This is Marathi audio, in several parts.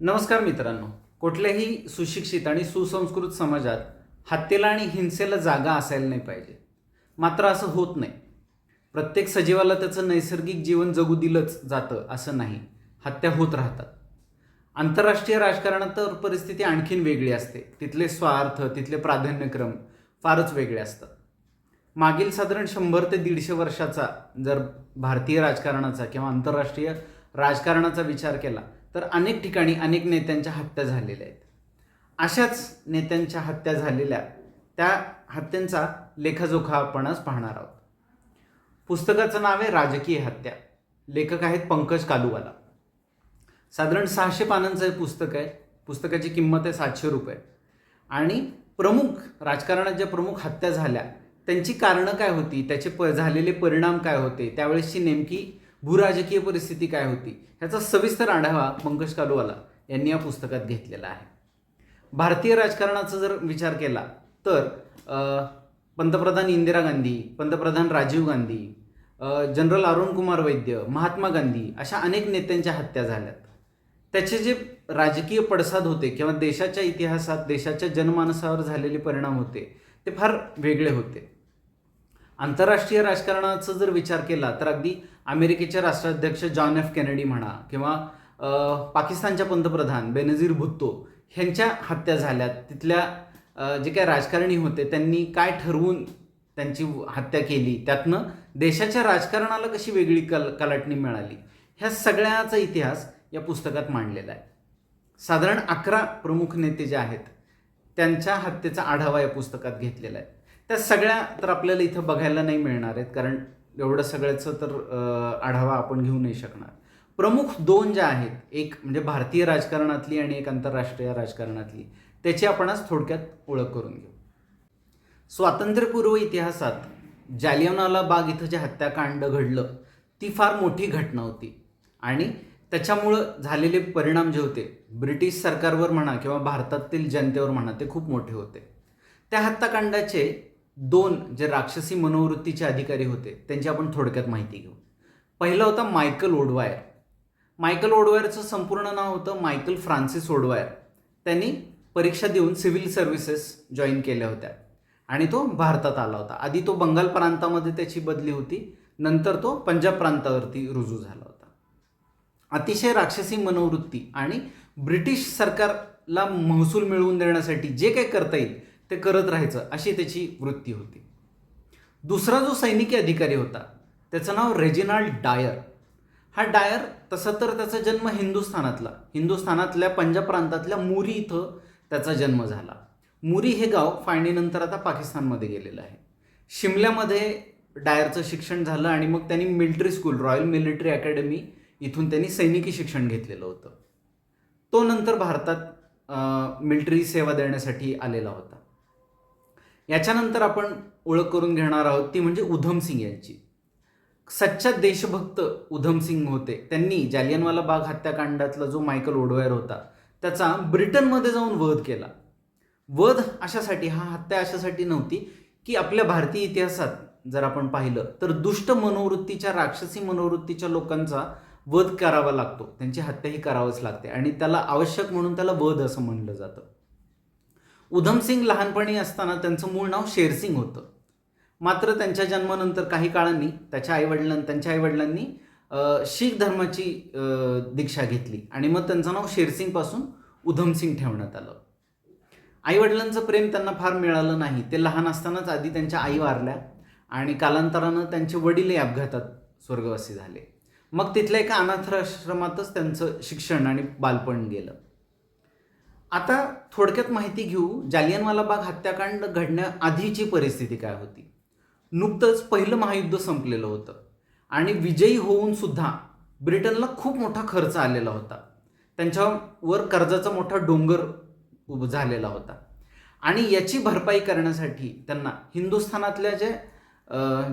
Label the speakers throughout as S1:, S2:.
S1: नमस्कार मित्रांनो. कुठल्याही सुशिक्षित आणि सुसंस्कृत समाजात हत्येला आणि हिंसेला जागा असायला नाही पाहिजे. मात्र असं होत नाही. प्रत्येक सजीवाला त्याचं नैसर्गिक जीवन जगू दिलंच जातं असं नाही. हत्या होत राहतात. आंतरराष्ट्रीय राजकारणात तर परिस्थिती आणखीन वेगळी असते. तिथले स्वार्थ तिथले प्राधान्यक्रम फारच वेगळे असतात. मागील साधारण शंभर ते दीडशे वर्षाचा जर भारतीय राजकारणाचा किंवा आंतरराष्ट्रीय राजकारणाचा विचार केला तर अनेक ठिकाणी अनेक नेत्यांच्या हत्या झालेल्या आहेत. अशाच नेत्यांच्या हत्या झालेल्या त्या हत्यांचा लेखाजोखा आपण आज पाहणार आहोत. पुस्तकाचं नाव आहे राजकीय हत्या. लेखक आहेत पंकज कालूवाला. साधारण सहाशे पानांचं हे पुस्तक आहे. पुस्तकाची किंमत आहे सातशे रुपये. आणि प्रमुख राजकारणात ज्या प्रमुख हत्या झाल्या त्यांची कारणं काय होती? त्याचे प झालेले परिणाम काय होते? त्यावेळेसची नेमकी भूराजकीय परिस्थिती काय होती? ह्याचा सविस्तर आढावा पंकज कालूवाला यांनी या पुस्तकात घेतलेला आहे. भारतीय राजकारणाचा जर विचार केला तर पंतप्रधान इंदिरा गांधी पंतप्रधान राजीव गांधी जनरल अरुण कुमार वैद्य महात्मा गांधी अशा अनेक नेत्यांच्या हत्या झाल्यात. त्याचे जे राजकीय पडसाद होते किंवा देशाच्या इतिहासात देशाच्या जनमानसावर झालेले परिणाम होते ते फार वेगळे होते. आंतरराष्ट्रीय राजकारणाचा जर विचार केला तर अगदी अमेरिकेचे राष्ट्राध्यक्ष जॉन एफ केनेडी म्हणा किंवा पाकिस्तानच्या पंतप्रधान बेनझीर भुत्तो ह्यांच्या हत्या झाल्या तिथल्या जे काही राजकारणी होते त्यांनी काय ठरवून त्यांची हत्या केली? त्यातनं देशाच्या राजकारणाला कशी वेगळी कल कलाटणी मिळाली? ह्या सगळ्याचा इतिहास या पुस्तकात मांडलेला आहे. साधारण अकरा प्रमुख नेते जे आहेत त्यांच्या हत्येचा आढावा या पुस्तकात घेतलेला आहे. त्या सगळ्या तर आपल्याला इथं बघायला नाही मिळणार आहेत कारण एवढं सगळ्याचं तर आढावा आपण घेऊ नाही शकणार. प्रमुख दोन ज्या आहेत एक म्हणजे भारतीय राजकारणातली आणि एक आंतरराष्ट्रीय राजकारणातली त्याची आपण आज थोडक्यात ओळख करून घेऊ. स्वातंत्र्यपूर्व इतिहासात जालियनवाला बाग इथं जे हत्याकांड घडलं ती फार मोठी घटना होती. आणि त्याच्यामुळं झालेले परिणाम जे होते ब्रिटिश सरकारवर म्हणा किंवा भारतातील जनतेवर म्हणा ते खूप मोठे होते. त्या हत्याकांडाचे दोन जे राक्षसी मनोवृत्तीचे अधिकारी होते त्यांची आपण थोडक्यात माहिती घेऊ. पहिला होता मायकल ओडवायर. मायकल ओडवायरचं संपूर्ण नाव होतं मायकल फ्रान्सिस ओडवायर. त्यांनी परीक्षा देऊन सिव्हिल सर्व्हिसेस जॉईन केल्या होत्या. आणि तो भारतात आला होता. आधी तो बंगाल प्रांतामध्ये त्याची बदली होती नंतर तो पंजाब प्रांतावरती रुजू झाला होता. अतिशय राक्षसी मनोवृत्ती आणि ब्रिटिश सरकारला महसूल मिळवून देण्यासाठी जे काही करता येईल ते करत राहायचं अशी त्याची वृत्ती होती. दुसरा जो सैनिकी अधिकारी होता त्याचं नाव रेजिनाल्ड डायर. हा डायर तसा तर त्याचा जन्म हिंदुस्थानातला. हिंदुस्थानातल्या पंजाब प्रांतातल्या मुरी इथं त्याचा जन्म झाला. मुरी हे गाव फाळणीनंतर आता पाकिस्तानमध्ये गेलेलं आहे. शिमल्यामध्ये डायरचं शिक्षण झालं आणि मग त्यांनी military school royal military academy इथून त्यांनी सैनिकी शिक्षण घेतलेलं होतं. तो नंतर भारतात मिलिटरी सेवा देण्यासाठी आलेला होता. याच्यानंतर आपण ओळख करून घेणार आहोत ती म्हणजे उधमसिंग यांची. सच्चा देशभक्त उधमसिंग होते. त्यांनी जालियनवाला बाग हत्याकांडातला जो मायकल ओडवायर होता त्याचा ब्रिटनमध्ये जाऊन वध केला. वध अशासाठी हा हत्या अशासाठी नव्हती की आपल्या भारतीय इतिहासात जर आपण पाहिलं तर दुष्ट मनोवृत्तीच्या राक्षसी मनोवृत्तीच्या लोकांचा वध करावा लागतो. त्यांची हत्याही करावंच लागते आणि त्याला आवश्यक म्हणून त्याला वध असं म्हणलं जातं. उधमसिंग लहानपणी असताना त्यांचं मूळ नाव शेरसिंग होतं. मात्र त्यांच्या जन्मानंतर काही काळांनी त्याच्या आईवडिलां त्यांच्या आईवडिलांनी शीख धर्माची दीक्षा घेतली आणि मग त्यांचं नाव शेरसिंगपासून उधमसिंग ठेवण्यात आलं. आईवडिलांचं प्रेम त्यांना फार मिळालं नाही. ते लहान असतानाच आधी त्यांच्या आई वारल्या आणि कालांतरानं त्यांचे वडीलही अपघातात स्वर्गवासी झाले. मग तिथल्या एका अनाथाश्रमातच त्यांचं शिक्षण आणि बालपण गेलं. आता थोडक्यात माहिती घेऊ जालियनवाला बाग हत्याकांड घडण्याआधीची परिस्थिती काय होती? नुकतंच पहिलं महायुद्ध संपलेलं होतं आणि विजयी होऊन सुद्धा ब्रिटनला खूप मोठा खर्च आलेला होता. त्यांच्यावर कर्जाचा मोठा डोंगर उभ झालेला होता. आणि याची भरपाई करण्यासाठी त्यांना हिंदुस्थानातल्या जे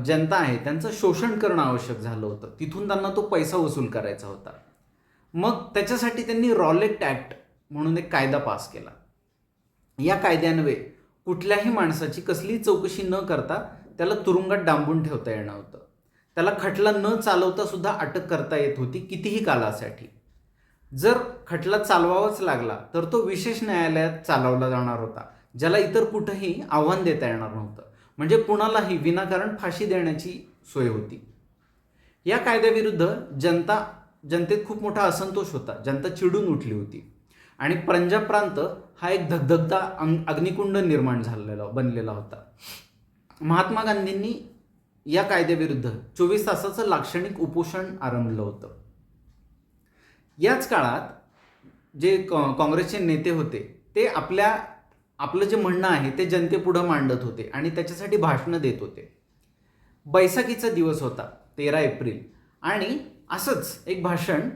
S1: जनता आहे त्यांचं शोषण करणं आवश्यक झालं होतं. तिथून त्यांना तो पैसा वसूल करायचा होता. मग त्याच्यासाठी त्यांनी रॉलेट ॲक्ट म्हणून एक कायदा पास केला. या कायद्यान्वये कुठल्याही माणसाची कसलीही चौकशी न करता त्याला तुरुंगात डांबून ठेवता येणं होतं. त्याला खटला न चालवता सुद्धा अटक करता येत होती कितीही कालासाठी. जर खटला चालवावाच लागला तर तो विशेष न्यायालयात चालवला जाणार होता ज्याला इतर कुठंही आव्हान देता येणार नव्हतं. म्हणजे कुणालाही विनाकारण फाशी देण्याची सोय होती. या कायद्याविरुद्ध जनता जनतेत खूप मोठा असंतोष होता. जनता चिडून उठली होती. आणि पंजाब प्रांत हा एक धगधगता अंग अग्निकुंड निर्माण झालेला बनलेला होता. महात्मा गांधींनी या कायद्याविरुद्ध चोवीस तासाचं लाक्षणिक उपोषण आरंभलं होतं. याच काळात जे काँग्रेसचे नेते होते ते आपल्या आपलं जे म्हणणं आहे ते जनतेपुढं मांडत होते आणि त्याच्यासाठी भाषणं देत होते. बैसाखीचा दिवस होता तेरा एप्रिल. आणि असंच एक भाषण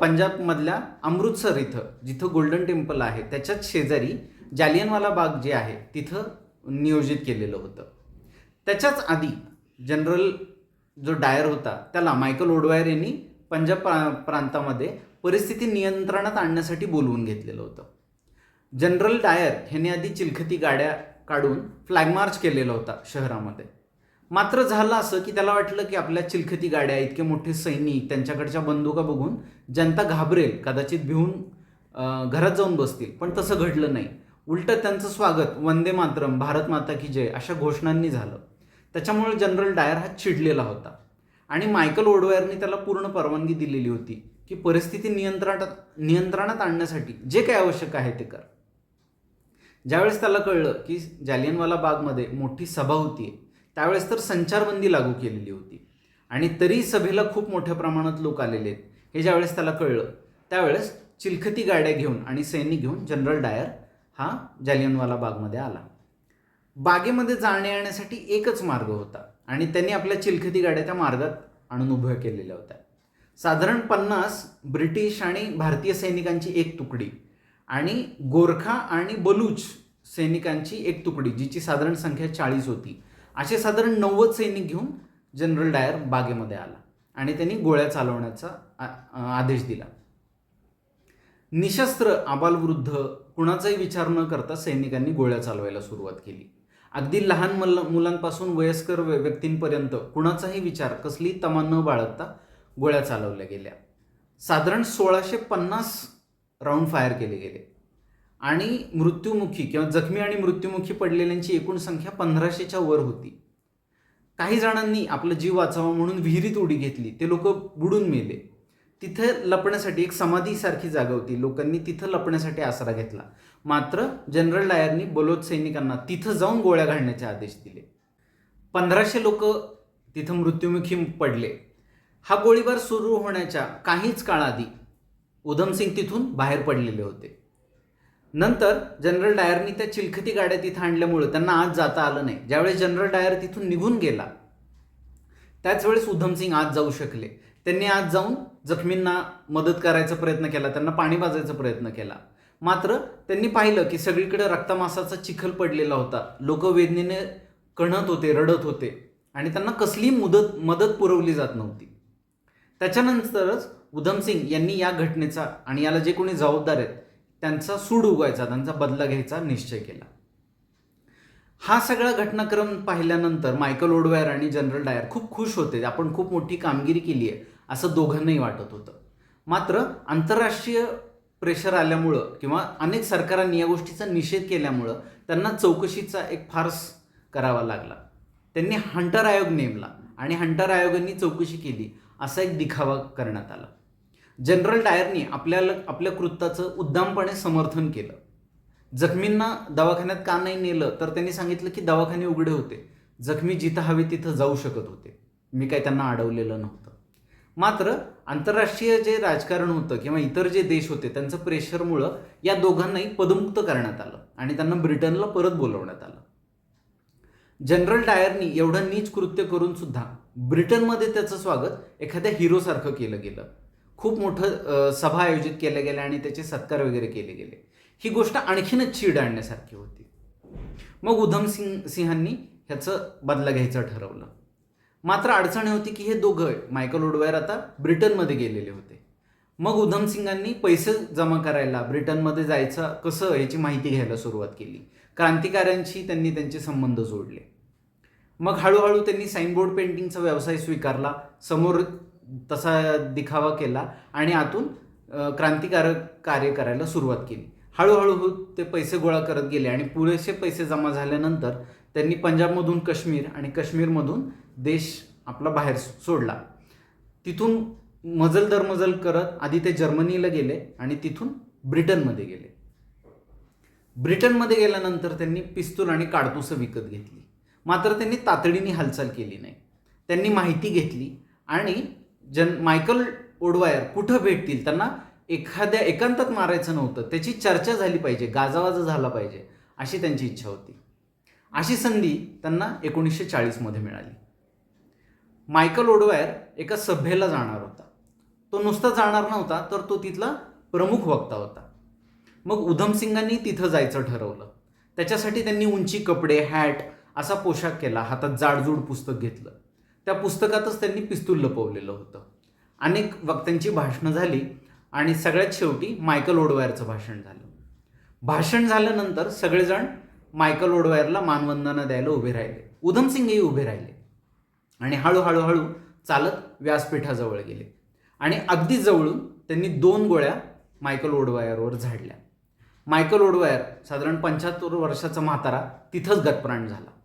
S1: पंजाबमधल्या अमृतसर इथं जिथं गोल्डन टेम्पल आहे त्याच्याच शेजारी जालियनवाला बाग जे आहे तिथं नियोजित केलेलं होतं. त्याच्याच आधी जनरल जो डायर होता त्याला मायकल ओडवायर यांनी पंजाब प्रा प्रांतामध्ये परिस्थिती नियंत्रणात आणण्यासाठी बोलवून घेतलेलं होतं. जनरल डायर ह्यांनी आधी चिलखती गाड्या काढून फ्लॅग मार्च केलेला होता शहरामध्ये. मात्र झालं असं की त्याला वाटलं की आपल्या चिलखती गाड्या इतके मोठे सैनिक त्यांच्याकडच्या बंदुका बघून जनता घाबरेल कदाचित भिवून घरात जाऊन बसतील. पण तसं घडलं नाही. उलटं त्यांचं स्वागत वंदे मातरम भारत माता की जय अशा घोषणांनी झालं. त्याच्यामुळे जनरल डायर हा चिडलेला होता. आणि मायकल ओडवायरनी त्याला पूर्ण परवानगी दिलेली होती की परिस्थिती नियंत्रणात नियंत्रणात आणण्यासाठी जे काही आवश्यक आहे ते कर. ज्यावेळेस त्याला कळलं की जालियनवाला बागमध्ये मोठी सभा होती त्यावेळेस तर संचारबंदी लागू केलेली होती. आणि तरी सभेला खूप मोठ्या प्रमाणात लोक आलेले आहेत. हे ज्यावेळेस त्याला कळलं त्यावेळेस चिलखती गाड्या घेऊन आणि सैनिक घेऊन जनरल डायर हा जालियनवाला बागमध्ये आला. बागेमध्ये जाण्या येण्यासाठी एकच मार्ग होता आणि त्यांनी आपल्या चिलखती गाड्या त्या मार्गात आणून उभ्या केलेल्या होत्या. साधारण पन्नास ब्रिटिश आणि भारतीय सैनिकांची एक तुकडी आणि गोरखा आणि बलूच सैनिकांची एक तुकडी जिची साधारण संख्या चाळीस होती. असे साधारण नव्वद सैनिक घेऊन जनरल डायर बागेमध्ये आला आणि त्यांनी गोळ्या चालवण्याचा आ- आदेश दिला. निशस्त्र आबालवृद्ध कुणाचाही विचार न करता सैनिकांनी गोळ्या चालवायला सुरुवात केली. अगदी लहान मल मुलांपासून वयस्कर व्य- व्यक्तींपर्यंत कुणाचाही विचार कसली तमा न बाळगता गोळ्या चालवल्या गेल्या. साधारण सोळाशे पन्नास राऊंड फायर केले गेले. आणि मृत्युमुखी किंवा जखमी आणि मृत्युमुखी पडलेल्यांची एकूण संख्या पंधराशेच्या वर होती. काही जणांनी आपला जीव वाचावा म्हणून विहिरीत उडी घेतली. ते लोक बुडून मेले. तिथे लपण्यासाठी एक समाधीसारखी जागा होती. लोकांनी तिथं लपण्यासाठी आसरा घेतला. मात्र जनरल डायरनी बलोच सैनिकांना तिथं जाऊन गोळ्या घालण्याचे आदेश दिले. पंधराशे लोक तिथं मृत्युमुखी पडले. हा गोळीबार सुरू होण्याच्या काहीच काळाआधी उधमसिंग तिथून बाहेर पडलेले होते. नंतर जनरल डायरनी त्या चिलखती गाड्या तिथं आणल्यामुळं त्यांना आज जाता आलं नाही. ज्यावेळेस जनरल डायर तिथून निघून गेला त्याच वेळेस उधमसिंग आज जाऊ शकले. त्यांनी आज जाऊन जखमींना मदत करायचा प्रयत्न केला त्यांना पाणी पाजायचा प्रयत्न केला. मात्र त्यांनी पाहिलं की सगळीकडे रक्तमासाचा चिखल पडलेला होता. लोक वेदनेने कणत होते रडत होते आणि त्यांना कसली मुदत मदत पुरवली जात नव्हती. त्याच्यानंतरच उधमसिंग यांनी या घटनेचा आणि याला जे कोणी जबाबदार आहेत त्यांचा सूड उगवायचा त्यांचा बदला घ्यायचा निश्चय केला. हा सगळा घटनाक्रम पाहिल्यानंतर मायकल ओडवायर आणि जनरल डायर खूप खुश होते आपण खूप मोठी कामगिरी केली आहे असं दोघांनाही वाटत होतं. मात्र आंतरराष्ट्रीय प्रेशर आल्यामुळं किंवा अनेक सरकारांनी या गोष्टीचा निषेध केल्यामुळं त्यांना चौकशीचा एक फार्स करावा लागला. त्यांनी हंटर आयोग नेमला आणि हंटर आयोगांनी चौकशी केली असा एक दिखावा करण्यात आला. जनरल डायरनी आपल्याला आपल्या कृत्याचं उद्दामपणे समर्थन केलं. जखमींना दवाखान्यात का नाही नेलं तर त्यांनी सांगितलं की दवाखाने उघडे होते. जखमी जिथं हवे तिथं जाऊ शकत होते. मी काय त्यांना अडवलेलं नव्हतं. मात्र आंतरराष्ट्रीय जे राजकारण होतं किंवा इतर जे देश होते त्यांचं प्रेशरमुळं या दोघांनाही पदमुक्त करण्यात आलं आणि त्यांना ब्रिटनला परत बोलवण्यात आलं. जनरल डायरनी एवढं नीच कृत्य करून सुद्धा ब्रिटनमध्ये त्याचं स्वागत एखाद्या हिरोसारखं केलं गेलं. खूप मोठं सभा आयोजित केल्या गेल्या आणि त्याचे सत्कार वगैरे केले गेले. ही गोष्ट आणखीनच चीड आणण्यासारखी होती. मग उधम सिंग सिंहांनी ह्याचं बदला घ्यायचं ठरवलं. मात्र अडचण होती की हे दोघं मायकल उडवायर आता ब्रिटनमध्ये गेलेले होते. मग उधम सिंगांनी पैसे जमा करायला ब्रिटनमध्ये जायचं कसं याची माहिती घ्यायला सुरुवात केली. क्रांतिकाऱ्यांशी त्यांनी त्यांचे संबंध जोडले. मग हळूहळू त्यांनी साईनबोर्ड पेंटिंगचा व्यवसाय स्वीकारला. समोर तसा दिखावा केला आणि आतून क्रांतिकारक कार्य करायला सुरुवात केली. हळूहळू हो, ते पैसे गोळा करत गेले आणि पुरेसे पैसे जमा झाल्यानंतर त्यांनी पंजाबमधून काश्मीर आणि काश्मीरमधून देश आपला बाहेर सोडला. तिथून मजल दर मजल करत आधी ते जर्मनीला गेले आणि तिथून ब्रिटनमध्ये गेले. ब्रिटनमध्ये गेल्यानंतर त्यांनी पिस्तूल आणि काडतुसं विकत घेतली. मात्र त्यांनी तातडीने हालचाल केली नाही. त्यांनी माहिती घेतली आणि जन मायकल ओडवायर कुठं भेटतील? त्यांना एखाद्या एकांतात मारायचं नव्हतं. त्याची चर्चा झाली पाहिजे गाजावाजा झाला पाहिजे अशी त्यांची इच्छा होती. अशी संधी त्यांना एकोणीसशे चाळीसमध्ये मिळाली. मायकल ओडवायर एका सभेला जाणार होता. तो नुसता जाणार नव्हता तर तो तिथला प्रमुख वक्ता होता. मग उधमसिंगांनी तिथं जायचं ठरवलं. त्याच्यासाठी त्यांनी उंची कपडे हॅट असा पोशाख केला हातात जाडजूड पुस्तक घेतलं. त्या पुस्तकातच त्यांनी पिस्तूल लपवलेलं होतं. अनेक वक्त्यांची भाषणं झाली आणि सगळ्यात शेवटी मायकल ओडवायरचं भाषण झालं. भाषण झाल्यानंतर सगळेजण मायकल ओडवायरला मानवंदना द्यायला उभे राहिले. उधमसिंगही उभे राहिले. आणि हळूहळू हळू चालत व्यासपीठाजवळ गेले. आणि अगदी जवळून त्यांनी दोन गोळ्या मायकल ओडवायरवर झाडल्या. मायकल ओडवायर साधारण पंच्याहत्तर वर्षाचा म्हातारा तिथंच गतप्राण झाला.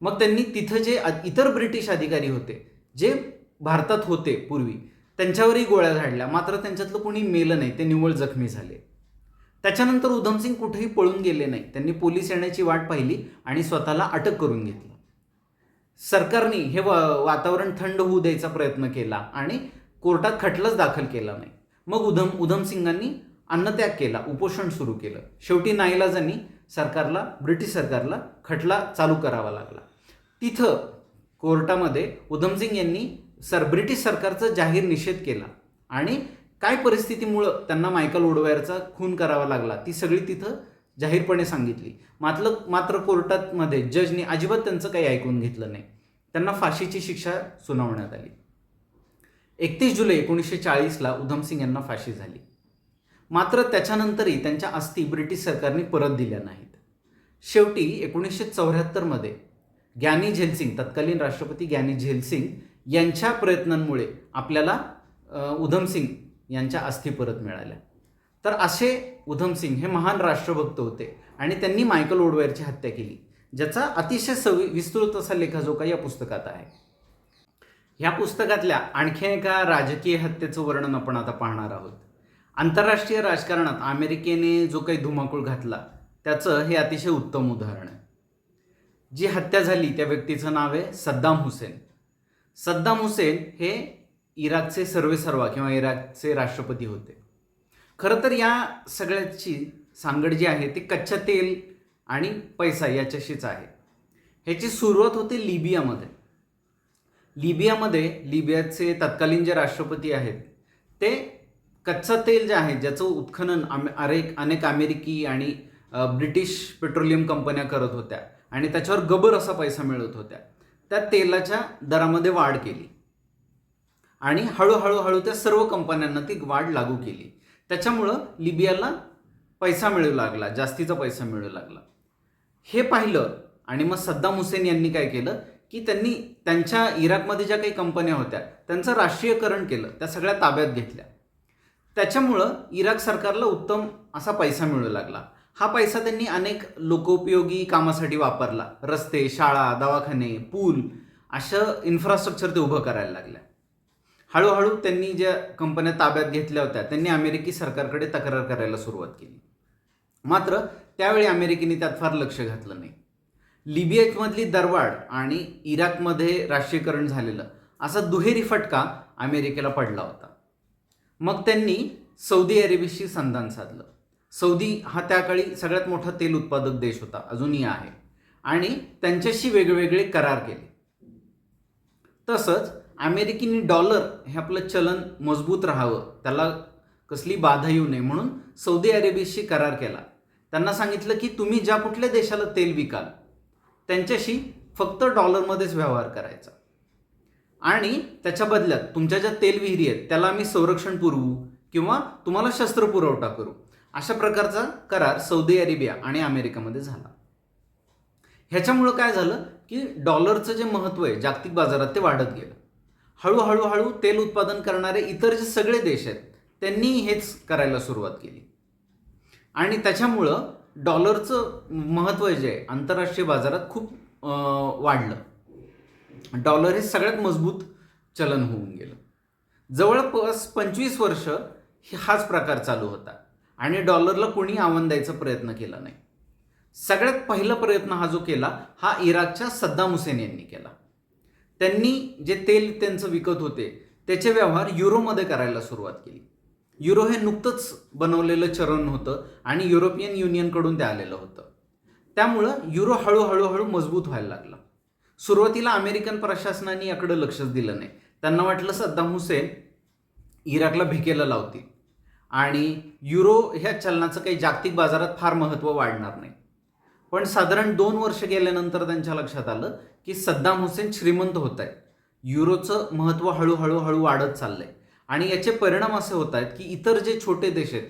S1: मग त्यांनी तिथं जे इतर ब्रिटिश अधिकारी होते जे भारतात होते पूर्वी त्यांच्यावरही गोळ्या झाडल्या. मात्र त्यांच्यातलं कोणी मेलं नाही ते निव्वळ जखमी झाले. त्याच्यानंतर उधमसिंग कुठेही पळून गेले नाही. त्यांनी पोलीस येण्याची वाट पाहिली आणि स्वतःला अटक करून घेतली. सरकारने हे वा- वातावरण थंड होऊ द्यायचा प्रयत्न केला आणि कोर्टात खटलाच दाखल केला नाही. मग उधम उधमसिंगांनी अन्नत्याग केला उपोषण सुरू केलं. शेवटी नाईलाजांनी सरकारला ब्रिटिश सरकारला खटला चालू करावा लागला. तिथं कोर्टामध्ये उधमसिंग यांनी सर ब्रिटिश सरकारचा जाहीर निषेध केला आणि काय परिस्थितीमुळं त्यांना मायकल ओडवायरचा खून करावा लागला ती सगळी तिथं जाहीरपणे सांगितली. मात्र मात्र कोर्टामध्ये जजनी अजिबात त्यांचं काही ऐकून घेतलं नाही. त्यांना फाशीची शिक्षा सुनावण्यात आली. एकतीस जुलै एकोणीसशे चाळीसला उधमसिंग यांना फाशी झाली. मात्र त्याच्यानंतरही त्यांच्या अस्थी ब्रिटिश सरकारने परत दिल्या नाहीत. शेवटी एकोणीसशे चौऱ्याहत्तरमध्ये ग्यानी झेलसिंग तत्कालीन राष्ट्रपती ग्यानी झेलसिंग यांच्या प्रयत्नांमुळे आपल्याला उधमसिंग यांच्या अस्थी परत मिळाल्या. तर असे उधमसिंग हे महान राष्ट्रभक्त होते आणि त्यांनी मायकल ओडवेअरची हत्या केली ज्याचा अतिशय सवि विस्तृत असा लेखाजोखा या पुस्तकात आहे. ह्या पुस्तकातल्या आणखी एका राजकीय हत्येचं वर्णन आपण आता पाहणार आहोत. आंतरराष्ट्रीय राजकारणात अमेरिकेने जो काही धुमाकूळ घातला त्याचं हे अतिशय उत्तम उदाहरण आहे. जी हत्या झाली त्या व्यक्तीचं नाव आहे सद्दाम हुसेन. सद्दाम हुसेन हे इराकचे सर्वेसर्वा किंवा इराकचे राष्ट्रपती होते. खरं तर या सगळ्याची सांगड जी आहे ती कच्चा तेल आणि पैसा याच्याशीच आहे. ह्याची सुरुवात होते लिबियामध्ये. लिबियामध्ये लिबियाचे तत्कालीन जे राष्ट्रपती आहेत ते कच्चा तेल जे आहे ज्याचं उत्खनन आम- अनेक अनेक अमेरिकी आणि ब्रिटिश पेट्रोलियम कंपन्या करत होत्या. आणि त्याच्यावर गबर असा पैसा मिळत होत्या. त्या तेलाच्या दरामध्ये वाढ केली. आणि हळूहळू हळू त्या सर्व कंपन्यांना ती वाढ लागू केली. त्याच्यामुळं लिबियाला पैसा मिळू लागला जास्तीचा पैसा मिळू लागला. हे पाहिलं आणि मग सद्दाम हुसेन यांनी काय केलं की त्यांनी त्यांच्या इराकमध्ये ज्या काही कंपन्या होत्या त्यांचं राष्ट्रीयकरण केलं त्या सगळ्या ताब्यात घेतल्या. त्याच्यामुळं इराक सरकारला उत्तम असा पैसा मिळू लागला. हा पैसा त्यांनी अनेक लोकोपयोगी कामासाठी वापरला. रस्ते शाळा दवाखाने पूल अशा इन्फ्रास्ट्रक्चर ते उभं करायला लागल्या. हळूहळू त्यांनी ज्या कंपन्या ताब्यात घेतल्या होत्या त्यांनी अमेरिकी सरकारकडे तक्रार करायला सुरुवात केली. मात्र त्यावेळी अमेरिकेने त्यात फार लक्ष घातलं नाही. लिबियामधली दरवाढ आणि इराकमध्ये राष्ट्रीयकरण झालेलं असा दुहेरी फटका अमेरिकेला पडला होता. मग त्यांनी सौदी अरेबियाशी संधान साधलं. सौदी हा त्या काळी सगळ्यात मोठा तेल उत्पादक देश होता अजूनही आहे. आणि त्यांच्याशी वेगवेगळे करार केले. तसंच अमेरिकेने डॉलर हे आपलं चलन मजबूत राहावं त्याला कसली बाधा येऊ नये म्हणून सौदी अरेबियाशी करार केला. त्यांना सांगितलं की तुम्ही ज्या कुठल्या देशाला तेल विकाल त्यांच्याशी फक्त डॉलरमध्येच व्यवहार करायचा. आणि त्याच्या बदल्यात तुमच्या ज्या तेल विहिरी आहेत त्याला आम्ही संरक्षण पुरवू किंवा तुम्हाला शस्त्र पुरवठा करू. अशा प्रकारचा करार सौदी अरेबिया आणि अमेरिकामध्ये झाला. ह्याच्यामुळं काय झालं की डॉलरचं जे महत्त्व आहे जागतिक बाजारात ते वाढत गेलं. हळूहळू हळू तेल उत्पादन करणारे इतर जे सगळे देश आहेत त्यांनी हेच करायला सुरुवात केली. आणि त्याच्यामुळं डॉलरचं महत्त्व जे आहे आंतरराष्ट्रीय बाजारात खूप वाढलं. डॉलर हे सगळ्यात मजबूत चलन होऊन गेलं. जवळपास पंचवीस वर्ष हाच प्रकार चालू होता. आणि डॉलरला कोणी आव्हान द्यायचा प्रयत्न केला नाही. सगळ्यात पहिला प्रयत्न हा जो केला हा इराकच्या सद्दाम हुसेन यांनी केला. त्यांनी जे तेल त्यांचं विकत होते त्याचे व्यवहार युरोमध्ये करायला सुरुवात केली. युरो हे नुकतंच बनवलेलं चरण होतं आणि युरोपियन युनियनकडून ते आलेलं होतं. त्यामुळं युरो हळूहळूहळू मजबूत व्हायला लागला. सुरुवातीला अमेरिकन प्रशासनाने याकडे लक्षच दिलं नाही. त्यांना वाटलं सद्दाम हुसेन इराकला भिकेला लावतील. आणि युरो ह्या चलनाचं काही जागतिक बाजारात फार महत्त्व वाढणार नाही. पण साधारण दोन वर्ष गेल्यानंतर त्यांच्या लक्षात आलं की सद्दाम हुसेन श्रीमंत होत आहेत युरोचं महत्त्व हळूहळू हळू वाढत चाललंय. आणि याचे परिणाम असे होत आहेत की इतर जे छोटे देश आहेत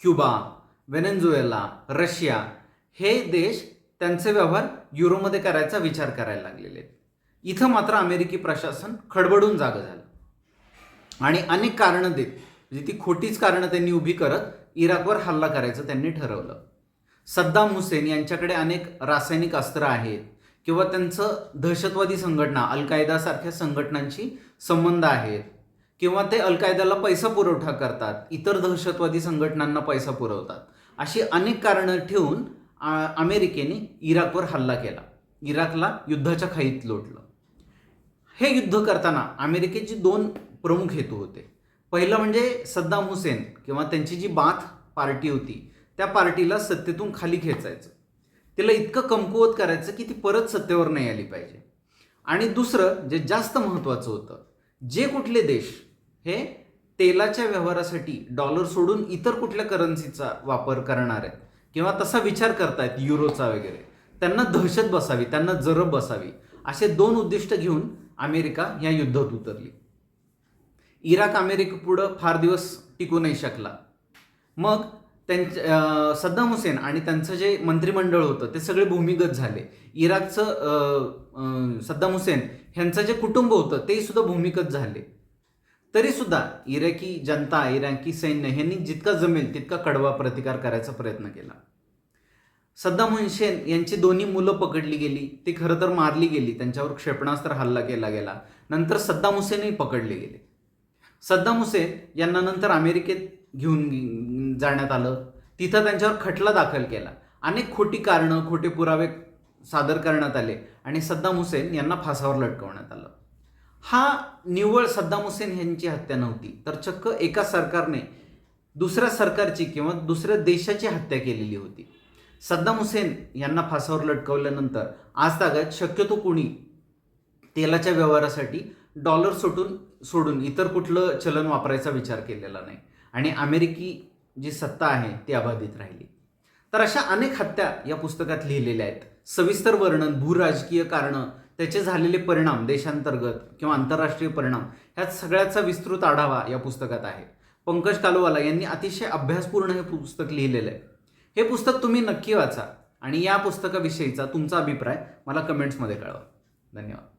S1: क्युबा वेनेझुएला रशिया हे देश त्यांचे व्यवहार युरोमध्ये करायचा विचार करायला लागलेले आहेत. इथं मात्र अमेरिकी प्रशासन खडबडून जागं झालं. आणि अनेक कारणं देत म्हणजे ती खोटीच कारणं त्यांनी उभी करत इराकवर हल्ला करायचं त्यांनी ठरवलं. सद्दाम हुसेन यांच्याकडे अनेक रासायनिक अस्त्र आहेत किंवा त्यांचं दहशतवादी संघटना अल कायदासारख्या संघटनांशी संबंध आहेत किंवा ते अल कायद्याला पैसा पुरवठा करतात इतर दहशतवादी संघटनांना पैसा पुरवतात. अशी अनेक कारणं ठेवून अमेरिकेने इराकवर हल्ला केला. इराकला युद्धाच्या खाईत लोटलं. हे युद्ध करताना अमेरिकेची दोन प्रमुख हेतू होते. पहिलं म्हणजे सद्दाम हुसेन किंवा त्यांची जी बाथ पार्टी होती त्या पार्टीला सत्तेतून खाली खेचायचं. तिला इतकं कमकुवत करायचं की ती परत सत्तेवर नाही आली पाहिजे. आणि दुसरं जे जास्त महत्त्वाचं होतं जे कुठले देश हे तेलाच्या व्यवहारासाठी डॉलर सोडून इतर कुठल्या करन्सीचा वापर करणार आहेत किंवा तसा विचार करतायत युरोचा वगैरे त्यांना दहशत बसावी त्यांना जरब बसावी असे दोन उद्दिष्ट घेऊन अमेरिका या युद्धात उतरली. इराक अमेरिकेपुढं फार दिवस टिकू नाही शकला. मग त्यांच्या सद्दाम हुसेन आणि त्यांचं जे मंत्रिमंडळ होतं ते सगळे भूमिगत झाले. इराकचं सद्दाम हुसेन ह्यांचं जे कुटुंब होतं ते सुद्धा भूमिगत झाले. तरीसुद्धा इराकी जनता इराकी सैन्य ह्यांनी जितका जमेल तितका कडवा प्रतिकार करायचा प्रयत्न केला. सद्दाम हुसेन यांची दोन्ही मुलं पकडली गेली ती खरं तर मारली गेली त्यांच्यावर क्षेपणास्त्र हल्ला केला गेला. नंतर सद्दाम हुसेनही पकडले गेले. सद्दाम हुसेन यांना नंतर अमेरिकेत घेऊन जाण्यात आलं. तिथं त्यांच्यावर खटला दाखल केला. अनेक खोटी कारणं खोटे पुरावे सादर करण्यात आले आणि सद्दाम हुसेन यांना फासावर लटकवण्यात आलं. हा निव्वळ सद्दाम हुसेन यांची हत्या नव्हती तर चक्क एका सरकारने दुसऱ्या सरकारची किंवा दुसऱ्या देशाची हत्या केलेली होती. सद्दाम हुसेन यांना फासावर लटकवल्यानंतर आज तागत शक्यतो कुणी तेलाच्या व्यवहारासाठी डॉलर सोडून सोडून इतर कुठलं चलन वापरायचा विचार केलेला नाही. आणि अमेरिकी जी सत्ता आहे ती अबाधित राहिली. तर अशा अनेक हत्या या पुस्तकात लिहिलेल्या आहेत. सविस्तर वर्णन भूराजकीय कारणं त्याचे झालेले परिणाम देशांतर्गत किंवा आंतरराष्ट्रीय परिणाम ह्या सगळ्याचा विस्तृत आढावा या पुस्तकात आहे. पंकज कालोवाला यांनी अतिशय अभ्यासपूर्ण हे पुस्तक लिहिलेलं आहे. हे पुस्तक तुम्ही नक्की वाचा आणि या पुस्तकाविषयीचा तुमचा अभिप्राय मला कमेंट्समध्ये कळवा. धन्यवाद.